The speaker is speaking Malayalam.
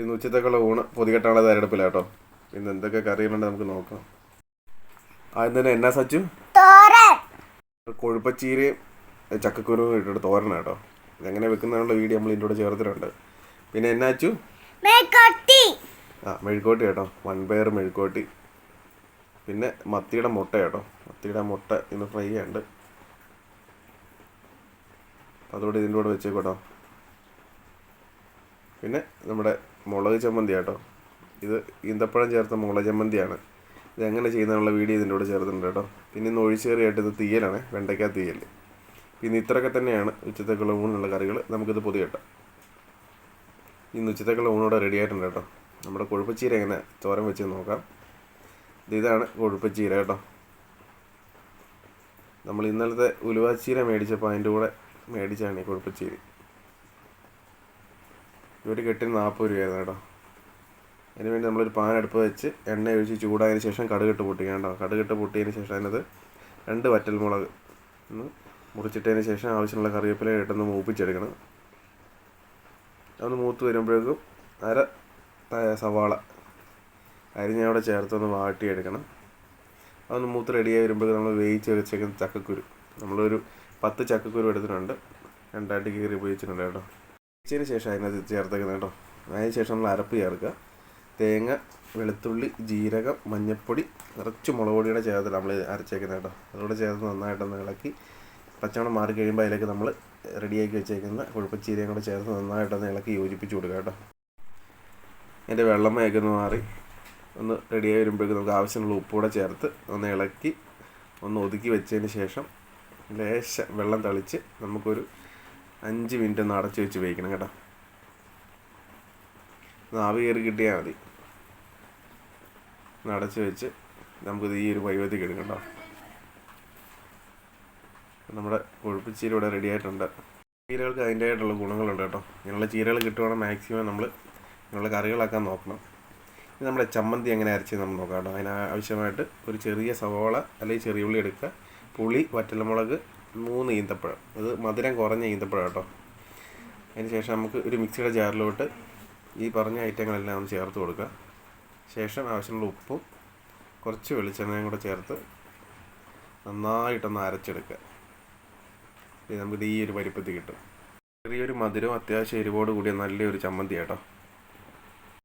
ഇന്ന് ഉച്ചത്തേക്കുള്ള ഊണ് പൊതികെട്ടാനുള്ള തയ്യാറെടുപ്പില്ല കേട്ടോ. ഇന്ന് എന്തൊക്കെ കറികളുണ്ട് നമുക്ക് നോക്കാം. ആദ്യം തന്നെ എന്നാ സച്ചു? കൊഴുപ്പച്ചീരയും ചക്കക്കുരുവും ഇട്ടിട്ട് തോരണ കേട്ടോ. ഇതെങ്ങനെ വെക്കുന്നതിനുള്ള വീഡിയോ നമ്മൾ ഇതിന്റെ കൂടെ ചേർത്തിട്ടുണ്ട്. പിന്നെ എന്നാ അച്ചു? ആ മെഴുക്കോട്ടി കേട്ടോ. വൺപയർ മെഴുക്കോട്ടി പിന്നെ മത്തിയുടെ മുട്ട കേട്ടോ. മത്തിയുടെ മുട്ട ഇന്ന് ഫ്രൈ ഉണ്ട് അതോടെ ഇതിന്റെ കൂടെ വെച്ചേക്കോട്ടോ പിന്നെ നമ്മുടെ മുളക് ചമ്മന്തി കേട്ടോ ഇത് ഈന്തപ്പഴം ചേർത്ത മുളക് ചമ്മന്തിയാണ്. ഇത് എങ്ങനെ ചെയ്യുന്നതിനുള്ള വീഡിയോ ഇതിന്റെ കൂടെ ചേർത്തിട്ടുണ്ട് കേട്ടോ. പിന്നെ ഇന്ന് ഒഴിച്ചേറിയായിട്ട് ഇത് തീയലാണ് വെണ്ടയ്ക്ക തീയൽ പിന്നെ ഇത്രയൊക്കെ തന്നെയാണ് ഉച്ചത്തേക്കുള്ള ഊണിനുള്ള കറികൾ നമുക്കിത് പൊതി കേട്ടാം. ഇന്ന് ഉച്ചത്തേക്കുള്ള ഊണോടെ റെഡി ആയിട്ടുണ്ട് കേട്ടോ. നമ്മുടെ കൊഴുപ്പച്ചീര എങ്ങനെ തോരൻ വെച്ച് നോക്കാം. ഇത് ഇതാണ് കൊഴുപ്പച്ചീര കേട്ടോ. നമ്മൾ ഇന്നലത്തെ ഉലുവാച്ചീര മേടിച്ചപ്പോൾ അതിന്റെ കൂടെ മേടിച്ചാണ് ഈ കൊഴുപ്പച്ചീര. ഒരു കെട്ടിന് നാൽപ്പത് രൂപയായിരുന്നു കേട്ടോ. അതിന് വേണ്ടി നമ്മളൊരു പാൻ അടുപ്പ് വെച്ച് എണ്ണ ഒഴിച്ച് ചൂടായതിന് ശേഷം കടുകിട്ട് പൊട്ടിക്കാം കേട്ടോ. കടുകിട്ട് പൊട്ടിയതിന് ശേഷം അതിനകത്ത് രണ്ട് വറ്റൽമുളക് ഒന്ന് മുറിച്ചിട്ടതിന് ശേഷം ആവശ്യമുള്ള കറിവേപ്പില ഇട്ടൊന്ന് മൂപ്പിച്ചെടുക്കണം. അതൊന്ന് മൂത്ത് വരുമ്പോഴേക്കും അര സവാള അരിഞ്ഞവിടെ ചേർത്തൊന്ന് വാട്ടിയെടുക്കണം. അതൊന്ന് മൂത്ത് റെഡിയായി വരുമ്പോഴേക്കും നമ്മൾ വേവിച്ച് വെച്ചേക്കുന്ന ചക്കക്കുരു. നമ്മളൊരു പത്ത് ചക്കക്കുരു എടുത്തിട്ടുണ്ട്. രണ്ടായിട്ട് കീറി ഉപയോഗിച്ചിട്ടുണ്ട് കേട്ടോ. വേവിച്ചതിന് ശേഷം അതിനകത്ത് ചേർത്തേക്കുന്നത് കേട്ടോ. അതിന് ശേഷം നമ്മൾ അരപ്പ് ചേർക്കുക. തേങ്ങ വെളുത്തുള്ളി ജീരകം മഞ്ഞൾപ്പൊടി നിറച്ച് മുളക് പൊടിയുടെ ചേർത്തിട്ട് നമ്മൾ അരച്ചേക്കുന്നത് കേട്ടോ. അതോടെ ചേർത്ത് നന്നായിട്ടൊന്ന് ഇളക്കി പച്ചമണം മാറി കഴിയുമ്പോൾ അതിലേക്ക് നമ്മൾ റെഡിയാക്കി വെച്ചേക്കുന്ന കുഴപ്പച്ചീരയും കൂടെ ചേർത്ത് നന്നായിട്ടൊന്ന് ഇളക്കി യോജിപ്പിച്ച് കൊടുക്കുക കേട്ടോ. അതിന്റെ വെള്ളമയൊക്കെ ഒന്ന് മാറി ഒന്ന് റെഡിയായി വരുമ്പോഴേക്കും നമുക്ക് ആവശ്യമുള്ള ഉപ്പൂടെ ചേർത്ത് ഒന്ന് ഇളക്കി ഒന്ന് ഒതുക്കി വെച്ചതിന് ശേഷം ലേശം വെള്ളം തളിച്ച് നമുക്കൊരു അഞ്ച് മിനിറ്റ് ഒന്ന് അടച്ചു വെച്ച് വേവിക്കണം കേട്ടോ. നാവ് കയറി കിട്ടിയാൽ മതി. അടച്ചു വെച്ച് നമുക്കിത് ഈ ഒരു വൈവത്തിൽ എടുക്കണ്ടോ നമ്മുടെ കൊഴുപ്പിച്ചീര ഇവിടെ റെഡി ആയിട്ടുണ്ട്. ചീരകൾക്ക് അതിന്റെതായിട്ടുള്ള ഗുണങ്ങളുണ്ട് കേട്ടോ. ഇങ്ങനെയുള്ള ചീരകൾ കിട്ടുവാണെങ്കിൽ മാക്സിമം നമ്മൾ ഇങ്ങനെയുള്ള കറികളാക്കാൻ നോക്കണം. ഇത് നമ്മുടെ ചമ്മന്തി എങ്ങനെ അരച്ച് നമ്മൾ നോക്കാം കേട്ടോ. അതിന് ആവശ്യമായിട്ട് ഒരു ചെറിയ സവോള അല്ലെങ്കിൽ ചെറിയ ഉള്ളി എടുക്കുക. പുളി വറ്റൽമുളക് മൂന്ന് ഈന്തപ്പഴം. ഇത് മധുരം കുറഞ്ഞ ഈന്തപ്പഴം കേട്ടോ. അതിന് ശേഷം നമുക്ക് ഒരു മിക്സിയുടെ ജാറിലോട്ട് ഈ പറഞ്ഞ ഐറ്റങ്ങളെല്ലാം ഒന്ന് ചേർത്ത് കൊടുക്കുക ശേഷം ആവശ്യമുള്ള ഉപ്പും കുറച്ച് വെളിച്ചെണ്ണയും കൂടെ ചേർത്ത് നന്നായിട്ടൊന്ന് അരച്ചെടുക്കുക. ഇത് നമുക്ക് ഈ ഒരു പരിപ്പത്തി കിട്ടും. ചെറിയൊരു മധുരവും അത്യാവശ്യം എരിവോട് കൂടിയ നല്ലൊരു ചമ്മന്തി കേട്ടോ